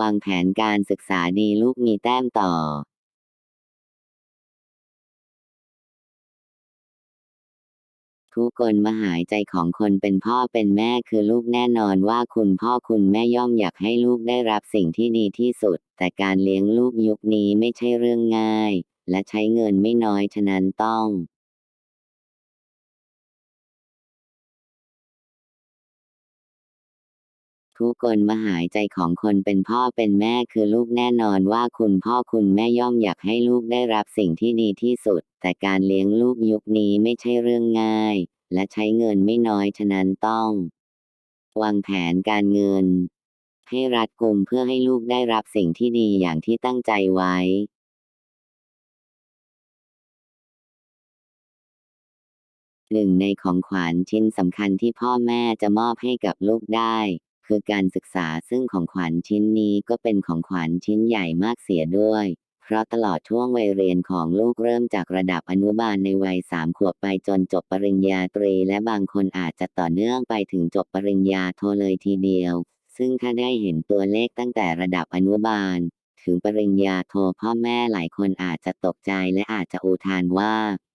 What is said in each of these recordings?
วางแผนการศึกษาดีลูกมีแต้มต่อทุกคนมหายใจของคนเป็นพ่อเป็นแม่คือลูกแน่นอนว่าคุณพ่อคุณแม่ย่อมอยากให้ลูกได้รับสิ่งที่ดีที่สุด แต่การเลี้ยงลูกยุคนี้ไม่ใช่เรื่องง่าย และใช้เงินไม่น้อยฉะนั้นต้อง ทุกคนมหายใจของคนเป็นพ่อเป็นแม่คือลูกแน่นอนว่าคุณพ่อคุณแม่ย่อมอยากให้ลูกได้รับสิ่งที่ดีที่สุด แต่การเลี้ยงลูกยุคนี้ไม่ใช่เรื่องง่าย และใช้เงินไม่น้อยฉะนั้นต้อง วางแผนการเงิน ให้รัดกุมเพื่อให้ลูกได้รับสิ่งที่ดีอย่างที่ตั้งใจไว้หนึ่งในของขวัญชิ้นสำคัญที่พ่อแม่จะมอบให้กับลูกได้ คือการศึกษาซึ่งของขวัญชิ้นนี้ก็เป็นของขวัญชิ้นใหญ่มากเสียด้วย เพราะตลอดช่วงวัยเรียนของลูกเริ่มจากระดับอนุบาลในวัยสามขวบไปจนจบปริญญาตรี และบางคนอาจจะต่อเนื่องไปถึงจบปริญญาโทเลยทีเดียว ซึ่งถ้าได้เห็นตัวเลขตั้งแต่ระดับอนุบาล ถึงปริญญาโทพ่อแม่หลายคนอาจจะตกใจและอาจจะอุทานว่า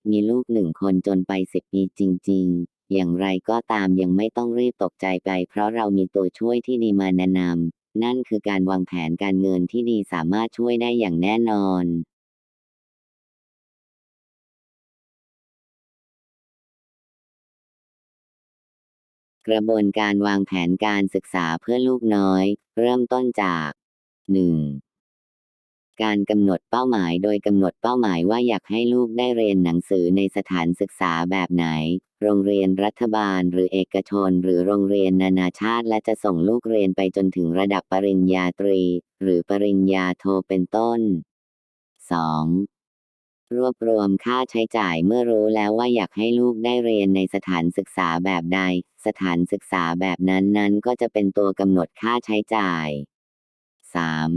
มีลูกหนึ่งคนจนไปสิบปีจริง ๆ อย่างไรก็ตามยังไม่ต้องรีบตกใจไป เพราะเรามีตัวช่วยที่ดีมาแนะนำนั่นคือการวางแผนการเงินที่ดีสามารถช่วยได้อย่างแน่นอนกระบวนการวางแผนการศึกษาเพื่อลูกน้อย เริ่มต้นจาก 1. การกำหนดเป้าหมายโดยกำหนดเป้าหมายว่าอยากให้ลูกได้เรียนหนังสือในสถานศึกษาแบบไหน โรงเรียนรัฐบาลหรือเอกชน หรือโรงเรียนนานาชาติ และจะส่งลูกเรียนไปจนถึงระดับปริญญาตรี หรือปริญญาโทเป็นต้น 2. รวบรวมค่าใช้จ่ายเมื่อรู้แล้วว่าอยากให้ลูกได้เรียนในสถานศึกษาแบบใด สถานศึกษาแบบนั้นนั้นก็จะเป็นตัวกำหนดค่าใช้จ่าย 3.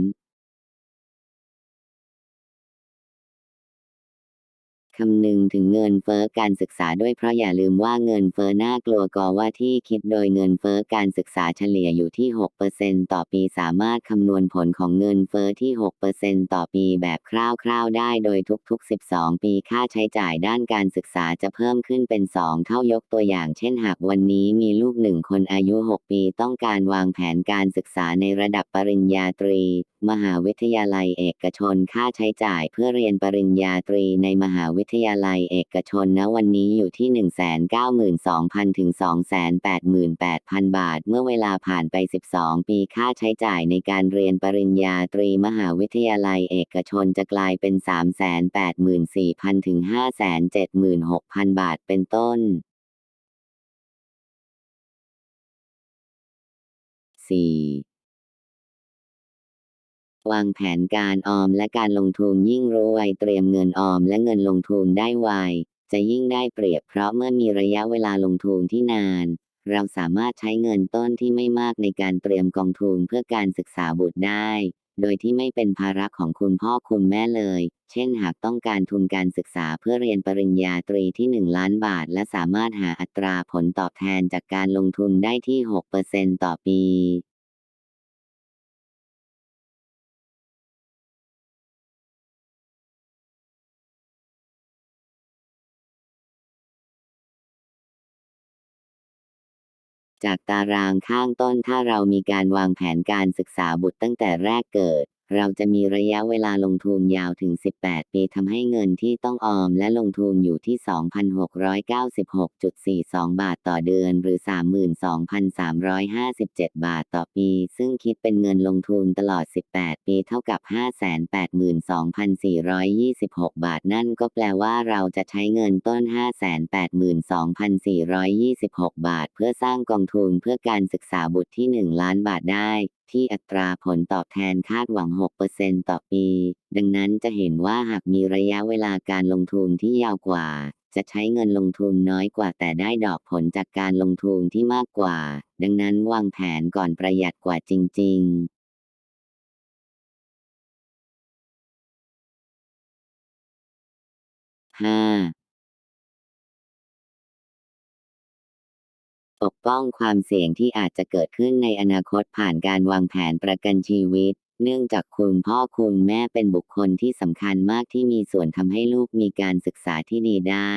คำนึงถึงเงินเฟ้อการศึกษาด้วยเพราะอย่าลืมว่าเงินเฟ้อน่ากลัวกว่าที่คิดโดยเงินเฟ้อการศึกษาเฉลี่ยอยู่ที่ 6%ต่อปีสามารถคำนวณผลของเงินเฟ้อที่ 6%ต่อปีแบบคร่าวๆ ได้โดยทุกๆ 12 ปีค่าใช้จ่ายด้านการศึกษาจะเพิ่มขึ้นเป็น 2 เท่ายกตัวอย่าง เช่นหากวันนี้มีลูกหนึ่งคนอายุ 6 ปีต้องการวางแผนการศึกษาในระดับปริญญาตรี มหาวิทยาลัยเอกชนค่าใช้จ่ายเพื่อเรียนปริญญาตรีในมหาวิทยาลัยเอกชนณวันนี้อยู่ที่ 192,000 ถึง 288,000 บาท เมื่อเวลาผ่านไป 12 ปีค่าใช้จ่ายในการเรียนปริญญาตรีมหาวิทยาลัยเอกชนจะกลายเป็น 384,000 ถึง 576,000 บาทเป็นต้น 4. วางแผนการออมและการลงทุนยิ่งรู้ไวเตรียมเงินออมและเงินลงทุนได้ไว จะยิ่งได้เปรียบเพราะเมื่อมีระยะเวลาลงทุนที่นาน เราสามารถใช้เงินต้นที่ไม่มากในการเตรียมกองทุนเพื่อการศึกษาบุตรได้ โดยที่ไม่เป็นภาระของคุณพ่อคุณแม่เลย เช่นหากต้องการทุนการศึกษาเพื่อเรียนปริญญาตรีที่ 1 ล้านบาท และสามารถหาอัตราผลตอบแทนจากการลงทุนได้ที่ 6%ต่อปี จากตารางข้างต้นถ้าเรามีการวางแผนการศึกษาบุตรตั้งแต่แรกเกิด เราจะมีระยะเวลาลงทุนยาวถึง 18 ปีทำให้เงินที่ต้องออมและลงทุนอยู่ที่ 2,696.42 บาทต่อเดือน หรือ 32,357 บาทต่อปี ซึ่งคิดเป็นเงินลงทุนตลอด 18 ปีเท่ากับ 582,426 บาท นั่นก็แปลว่าเราจะใช้เงินต้น 582,426 บาท เพื่อสร้างกองทุนเพื่อการศึกษาบุตรที่ 1 ล้านบาทได้ ที่อัตราผลตอบแทนคาดหวัง 6%ต่อปี ดังนั้นจะเห็นว่าหากมีระยะเวลาการลงทุนที่ยาวกว่า จะใช้เงินลงทุนน้อยกว่าแต่ได้ดอกผลจากการลงทุนที่มากกว่า ดังนั้นวางแผนก่อนประหยัดกว่าจริงๆ 5. ปกป้องความเสี่ยงที่อาจจะเกิดขึ้นในอนาคตผ่านการวางแผนประกันชีวิต เนื่องจากคุณพ่อคุณแม่เป็นบุคคลที่สำคัญมากที่มีส่วนทำให้ลูกมีการศึกษาที่ดีได้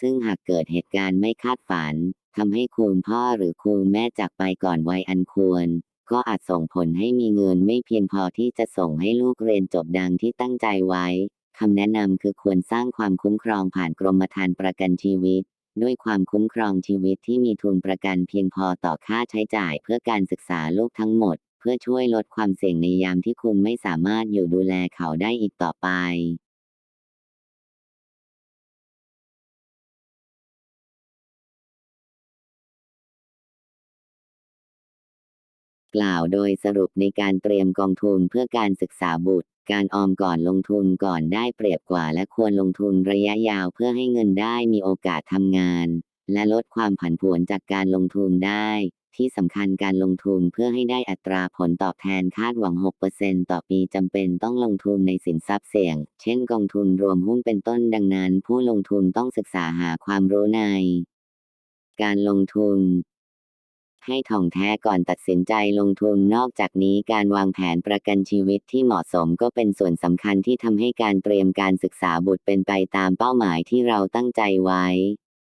ซึ่งหากเกิดเหตุการณ์ไม่คาดฝันทำให้คุณพ่อหรือคุณแม่จากไปก่อนวัยอันควร ก็อาจส่งผลให้มีเงินไม่เพียงพอที่จะส่งให้ลูกเรียนจบดังที่ตั้งใจไว้คำแนะนำคือควรสร้างความคุ้มครองผ่านกรมธรรม์ประกันชีวิต ด้วยความคุ้มครองชีวิตที่มีทุนประกันเพียงพอต่อค่าใช้จ่ายเพื่อการศึกษาลูกทั้งหมด เพื่อช่วยลดความเสี่ยงในยามที่คุณไม่สามารถอยู่ดูแลเขาได้อีกต่อไปกล่าวโดยสรุปในการเตรียมกองทุนเพื่อการศึกษาบุตร การออมก่อนลงทุนก่อนได้เปรียบกว่า และควรลงทุนระยะยาวเพื่อให้เงินได้มีโอกาสทำงาน และลดความผันผวนจากการลงทุนได้ ที่สำคัญการลงทุนเพื่อให้ได้อัตราผลตอบแทนคาดหวัง 6%ต่อปีจำเป็นต้องลงทุนในสินทรัพย์เสี่ยง เช่นกองทุนรวมหุ้นเป็นต้นดังนั้น ผู้ลงทุนต้องศึกษาหาความรู้ใน การลงทุน ให้ถ่องแท้ก่อนตัดสินใจลงทุนนอกจากนี้การวางแผนประกันชีวิตที่เหมาะสมก็เป็นส่วนสำคัญที่ทำให้การเตรียมการศึกษาบุตรเป็นไปตามเป้าหมายที่เราตั้งใจไว้